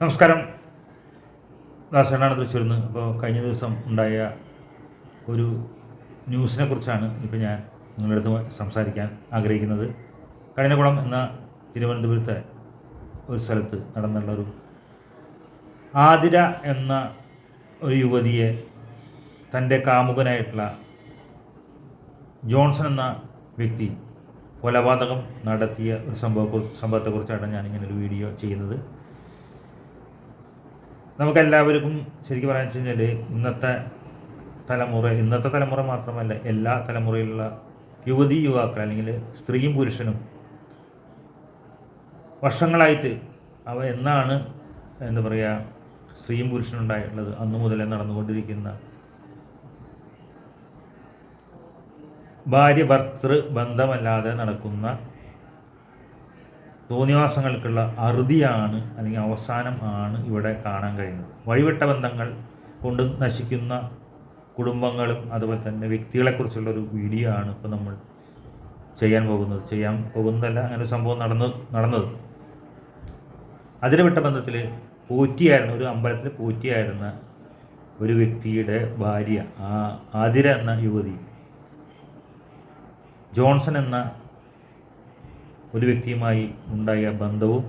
നമസ്കാരം. ദാസനാണ് തൃശ്ശൂരിൽ നിന്ന് അപ്പോൾ കഴിഞ്ഞ ദിവസം ഉണ്ടായ ഒരു ന്യൂസിനെ കുറിച്ചാണ് ഇപ്പോൾ ഞാൻ നിങ്ങളുടെ അടുത്ത് സംസാരിക്കാൻ ആഗ്രഹിക്കുന്നത്. കഴിഞ്ഞകുളം എന്ന തിരുവനന്തപുരത്തെ ഒരു സ്ഥലത്ത് നടന്നുള്ള ഒരു ആതിര എന്ന ഒരു യുവതിയെ തന്റെ കാമുകനായിട്ടുള്ള ജോൺസൺ എന്ന വ്യക്തി കൊലപാതകം നടത്തിയ ഒരു സംഭവ സംഭവത്തെക്കുറിച്ചാണ് ഞാനിങ്ങനെ ഒരു വീഡിയോ ചെയ്യുന്നത്. നമുക്കെല്ലാവർക്കും ശരിക്കും പറയാൻ വെച്ച് കഴിഞ്ഞാൽ ഇന്നത്തെ തലമുറ ഇന്നത്തെ തലമുറ മാത്രമല്ല എല്ലാ തലമുറയിലുള്ള യുവതി യുവാക്കൾ അല്ലെങ്കിൽ സ്ത്രീയും പുരുഷനും വർഷങ്ങളായിട്ട് അവ എന്നാണ് എന്താ പറയുക സ്ത്രീയും പുരുഷനും ഉണ്ടായിട്ടുള്ളത് അന്നു മുതലേ നടന്നുകൊണ്ടിരിക്കുന്ന ഭാര്യ ഭർത്തൃ ബന്ധമല്ലാതെ നടക്കുന്ന തോന്നിവാസങ്ങൾക്കുള്ള അറുതിയാണ് അല്ലെങ്കിൽ അവസാനം ആണ് ഇവിടെ കാണാൻ കഴിയുന്നത്. വഴിവിട്ട ബന്ധങ്ങൾ കൊണ്ട് നശിക്കുന്ന കുടുംബങ്ങളും അതുപോലെ തന്നെ വ്യക്തികളെക്കുറിച്ചുള്ള ഒരു വീഡിയോ ആണ് ഇപ്പോൾ നമ്മൾ ചെയ്യാൻ പോകുന്നത്. ചെയ്യാൻ പോകുന്നതല്ല അങ്ങനെ ഒരു സംഭവം നടന്നു നടന്നത്. അതിരവിട്ട ബന്ധത്തിൽ പോറ്റിയായിരുന്ന ഒരു അമ്പലത്തിൽ പോറ്റിയായിരുന്ന ഒരു വ്യക്തിയുടെ ഭാര്യ ആ ആതിര എന്ന യുവതി ജോൺസൺ എന്ന ഒരു വ്യക്തിയുമായി ഉണ്ടായ ബന്ധവും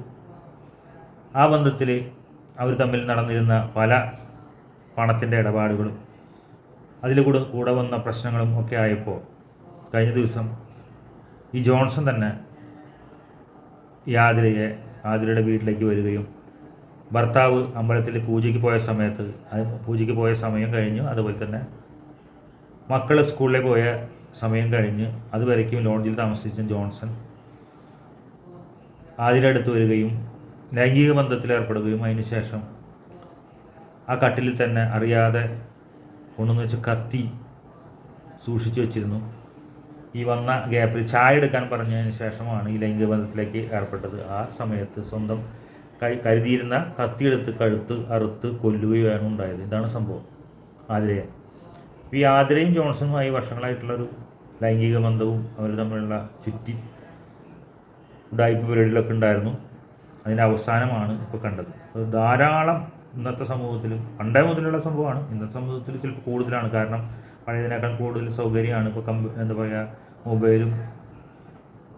ആ ബന്ധത്തിൽ അവർ തമ്മിൽ നടന്നിരുന്ന പല പണത്തിന്റെ ഇടപാടുകളും അതിൽ കൂടെ കൂടെ വന്ന പ്രശ്നങ്ങളും ഒക്കെ ആയപ്പോൾ കഴിഞ്ഞ ദിവസം ഈ ജോൺസൺ തന്നെ ഈ ആതിരയെ ആതിരയുടെ വീട്ടിലേക്ക് വരികയും ഭർത്താവ് അമ്പലത്തിൽ പൂജയ്ക്ക് പോയ സമയത്ത് പൂജയ്ക്ക് പോയ സമയം കഴിഞ്ഞു. അതുപോലെ തന്നെ മക്കൾ സ്കൂളിലേക്ക് പോയ സമയം കഴിഞ്ഞ്. അതുവരയ്ക്കും ലോഡ്ജിൽ താമസിച്ച ജോൺസൺ ആതിര അടുത്ത് വരികയും ലൈംഗിക ബന്ധത്തിൽ ഏർപ്പെടുകയും അതിനുശേഷം ആ കട്ടിൽ തന്നെ അറിയാതെ കൊണ്ടുവന്ന് വെച്ച് കത്തി സൂക്ഷിച്ചു വെച്ചിരുന്നു. ഈ വന്ന ഗ്യാപ്പിൽ ചായ എടുക്കാൻ പറഞ്ഞതിന് ശേഷമാണ് ഈ ലൈംഗിക ബന്ധത്തിലേക്ക് ഏർപ്പെട്ടത്. ആ സമയത്ത് സ്വന്തം കൈ കരുതിയിരുന്ന കത്തിയെടുത്ത് കഴുത്ത് അറുത്ത് കൊല്ലുകയാണ് ഉണ്ടായത്. ഇതാണ് സംഭവം. ആതിരയെ. ഈ ആതിരയും ജോൺസണുമായി വർഷങ്ങളായിട്ടുള്ളൊരു ലൈംഗിക ബന്ധവും അവർ തമ്മിലുള്ള ചുറ്റി ഉടായ്പ പരിപാടികളൊക്കെ ഉണ്ടായിരുന്നു. അതിന്റെ അവസാനമാണ് ഇപ്പോൾ കണ്ടത്. അത് ധാരാളം ഇന്നത്തെ സമൂഹത്തിലും പണ്ടേ മുതലുള്ള സംഭവമാണ്. ഇന്നത്തെ സമൂഹത്തിൽ ചിലപ്പോൾ കൂടുതലാണ്. കാരണം പഴയതിനേക്കാൾ കൂടുതൽ സൗകര്യമാണ് ഇപ്പോൾ കമ്പ എന്താ പറയുക മൊബൈലും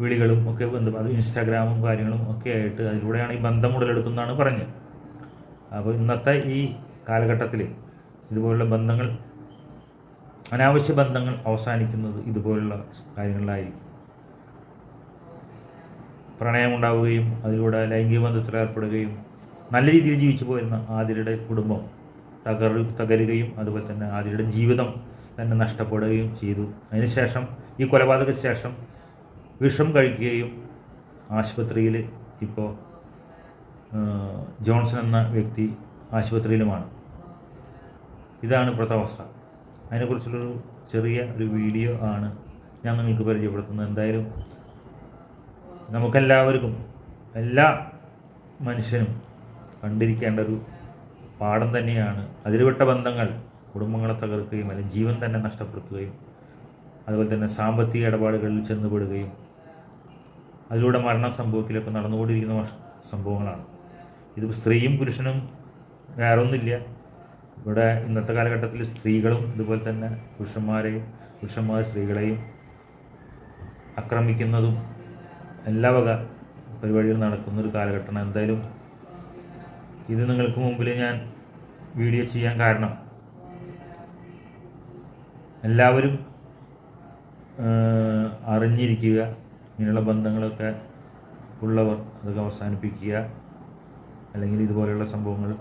വിളികളും ഒക്കെ എന്താ അത് ഇൻസ്റ്റാഗ്രാമും കാര്യങ്ങളും ഒക്കെ ആയിട്ട് അതിലൂടെയാണ് ഈ ബന്ധം ഉടലെടുക്കുന്നതാണ് പറഞ്ഞത്. അപ്പോൾ ഇന്നത്തെ ഈ കാലഘട്ടത്തിൽ ഇതുപോലുള്ള ബന്ധങ്ങൾ അനാവശ്യ ബന്ധങ്ങൾ അവസാനിക്കുന്നത് ഇതുപോലുള്ള കാര്യങ്ങളിലായിരിക്കും. പ്രണയമുണ്ടാവുകയും അതിലൂടെ ലൈംഗിക ബന്ധത്തിൽ ഏർപ്പെടുകയും നല്ല രീതിയിൽ ജീവിച്ചു പോയിരുന്ന ആതിരയുടെ കുടുംബം തകർ തകരുകയും അതുപോലെ തന്നെ ആതിരയുടെ ജീവിതം തന്നെ നഷ്ടപ്പെടുകയും ചെയ്തു. അതിനുശേഷം ഈ കൊലപാതകത്തിന് ശേഷം വിഷം കഴിക്കുകയും ആശുപത്രിയിൽ ഇപ്പോൾ ജോൺസൺ എന്ന വ്യക്തി ആശുപത്രിയിലുമാണ്. ഇതാണ് ഇപ്പോഴത്തെ അവസ്ഥ. അതിനെക്കുറിച്ചുള്ളൊരു ചെറിയ ഒരു വീഡിയോ ആണ് ഞാൻ നിങ്ങൾക്ക് പരിചയപ്പെടുത്തുന്നത്. എന്തായാലും നമുക്കെല്ലാവർക്കും എല്ലാ മനുഷ്യനും കണ്ടിരിക്കേണ്ട ഒരു പാഠം തന്നെയാണ്. അതിരുവിട്ട ബന്ധങ്ങൾ കുടുംബങ്ങളെ തകർക്കുകയും അല്ലെങ്കിൽ ജീവൻ തന്നെ നഷ്ടപ്പെടുത്തുകയും അതുപോലെ തന്നെ സാമ്പത്തിക ഇടപാടുകളിൽ ചെന്നുപെടുകയും അതിലൂടെ മരണം സംഭവിക്കലൊക്കെ നടന്നുകൊണ്ടിരിക്കുന്ന സംഭവങ്ങളാണ്. ഇത് സ്ത്രീയും പുരുഷനും വേറൊന്നുമില്ല. ഇവിടെ ഇന്നത്തെ കാലഘട്ടത്തിൽ സ്ത്രീകളും ഇതുപോലെ തന്നെ പുരുഷന്മാരെയും പുരുഷന്മാർ സ്ത്രീകളെയും ആക്രമിക്കുന്നതും എല്ലാ വക പരിപാടികളും നടക്കുന്ന ഒരു കാലഘട്ടമാണ്. എന്തായാലും ഇത് നിങ്ങൾക്ക് മുമ്പിൽ ഞാൻ വീഡിയോ ചെയ്യാൻ കാരണം എല്ലാവരും അറിഞ്ഞിരിക്കുക ഇങ്ങനെയുള്ള ബന്ധങ്ങളൊക്കെ ഉള്ളവർ അതൊക്കെ അവസാനിപ്പിക്കുക അല്ലെങ്കിൽ ഇതുപോലെയുള്ള സംഭവങ്ങൾ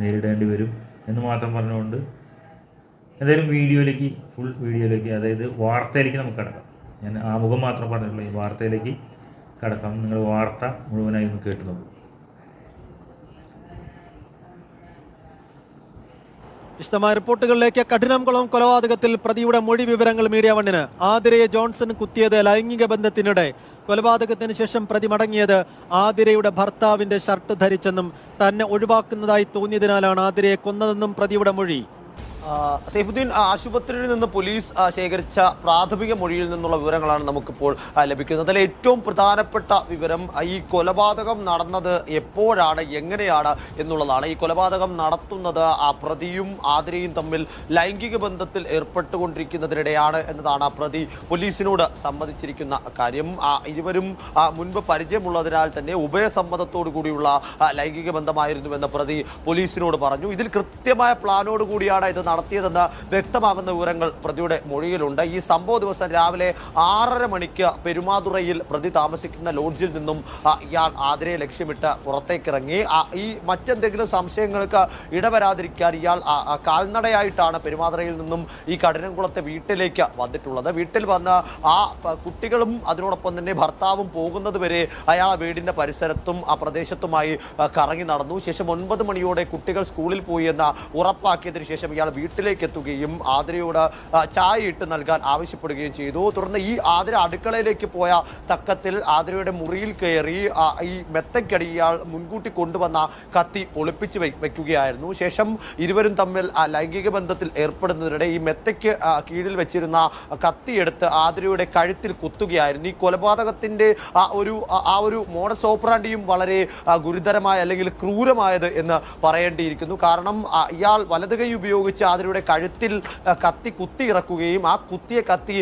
നേരിടേണ്ടി വരും എന്ന് മാത്രം പറഞ്ഞുകൊണ്ട് എന്തായാലും വീഡിയോയിലേക്ക് ഫുൾ വീഡിയോയിലേക്ക് അതായത് വാർത്തയിലേക്ക് നമുക്ക് കിടക്കാം. ഞാൻ ആമുഖം മാത്രം പറഞ്ഞിട്ടുള്ളൂ ഈ വാർത്തയിലേക്ക് കടക്കാം. നിങ്ങൾ വാർത്ത മുഴുവനായി ഒന്ന് കേട്ടു നോക്കൂ. വിശദമായ റിപ്പോർട്ടുകളിലേക്ക്. കഠിനംകുളം കൊലപാതകത്തിൽ പ്രതിയുടെ മൊഴി വിവരങ്ങൾ മീഡിയ വണ്ണിന്. ആതിരയെ ജോൺസൺ കുത്തിയത് ലൈംഗിക ബന്ധത്തിനിടെ. കൊലപാതകത്തിന് ശേഷം പ്രതി മടങ്ങിയത് ആതിരയുടെ ഭർത്താവിന്റെ ഷർട്ട് ധരിച്ചെന്നും തന്നെ ഒഴിവാക്കുന്നതായി തോന്നിയതിനാലാണ് ആതിരയെ കൊന്നതെന്നും പ്രതിയുടെ മൊഴി. സൈഫുദ്ദീൻ ആശുപത്രിയിൽ നിന്ന് പോലീസ് ശേഖരിച്ച പ്രാഥമിക മൊഴിയിൽ നിന്നുള്ള വിവരങ്ങളാണ് നമുക്കിപ്പോൾ ലഭിക്കുന്നത്. അതിൽ ഏറ്റവും പ്രധാനപ്പെട്ട വിവരം ഈ കൊലപാതകം നടന്നത് എപ്പോഴാണ് എങ്ങനെയാണ് എന്നുള്ളതാണ്. ഈ കൊലപാതകം നടത്തുന്നത് ആ പ്രതിയും ആതിരയും തമ്മിൽ ലൈംഗിക ബന്ധത്തിൽ ഏർപ്പെട്ടുകൊണ്ടിരിക്കുന്നതിനിടെയാണ് എന്നതാണ് ആ പ്രതി പോലീസിനോട് സമ്മതിച്ചിരിക്കുന്ന കാര്യം. ഇരുവരും മുൻപ് പരിചയമുള്ളതിനാൽ തന്നെ ഉഭയസമ്മതത്തോടു കൂടിയുള്ള ലൈംഗിക ബന്ധമായിരുന്നുവെന്ന് പ്രതി പോലീസിനോട് പറഞ്ഞു. ഇതിൽ കൃത്യമായ പ്ലാനോട് കൂടിയാണ് ഇത് നടത്തിയതെന്ന് വ്യക്തമാകുന്ന വിവരങ്ങൾ പ്രതിയുടെ മൊഴിയിലുണ്ട്. ഈ സംഭവ ദിവസം രാവിലെ ആറര മണിക്ക് പെരുമാതുറയിൽ പ്രതി താമസിക്കുന്ന ലോഡ്ജിൽ നിന്നും ഇയാൾ ആതിരയെ ലക്ഷ്യമിട്ട് പുറത്തേക്കിറങ്ങി. ഈ മറ്റെന്തെങ്കിലും സംശയങ്ങൾക്ക് ഇടവരാതിരിക്കാൻ ഇയാൾ കാൽനടയായിട്ടാണ് പെരുമാതുറയിൽ നിന്നും ഈ കഠിനംകുളത്തെ വീട്ടിലേക്ക് വന്നിട്ടുള്ളത്. വീട്ടിൽ വന്ന് ആ കുട്ടികളും അതിനോടൊപ്പം തന്നെ ഭർത്താവും പോകുന്നത് വരെ അയാൾ വീടിന്റെ പരിസരത്തും ആ പ്രദേശത്തുമായി കറങ്ങി നടന്നു. ശേഷം ഒൻപത് മണിയോടെ കുട്ടികൾ സ്കൂളിൽ പോയി എന്ന് ഉറപ്പാക്കിയതിനു ശേഷം ഇയാൾ വീട്ടിലേക്ക് എത്തുകയും ആതിരയോട് ചായ ഇട്ട് നൽകാൻ ആവശ്യപ്പെടുകയും ചെയ്തു. തുടർന്ന് ഈ ആതിര അടുക്കളയിലേക്ക് പോയ തക്കത്തിൽ ആതിരയുടെ മുറിയിൽ കയറി ഈ മെത്തക്കടി ഇയാൾ മുൻകൂട്ടി കൊണ്ടുവന്ന കത്തി ഒളിപ്പിച്ച് വയ്ക്കുകയായിരുന്നു ശേഷം ഇരുവരും തമ്മിൽ ലൈംഗിക ബന്ധത്തിൽ ഏർപ്പെടുന്നതിനിടെ ഈ മെത്തയ്ക്ക് കീഴിൽ വെച്ചിരുന്ന കത്തിയെടുത്ത് ആതിരയുടെ കഴുത്തിൽ കുത്തുകയായിരുന്നു. ഈ കൊലപാതകത്തിന്റെ ആ ഒരു ആ- ആ ഒരു മോഡസ് ഓപ്പറാണ്ടിയും വളരെ ഗുരുതരമായ അല്ലെങ്കിൽ ക്രൂരമായത് എന്ന് പറയേണ്ടിയിരിക്കുന്നു. കാരണം ഇയാൾ വലതുകൈ ഉപയോഗിച്ച് ആതിരയുടെ കഴുത്തിൽ കത്തി കുത്തി ഇറക്കുകയും ആ കുത്തിയ കത്തി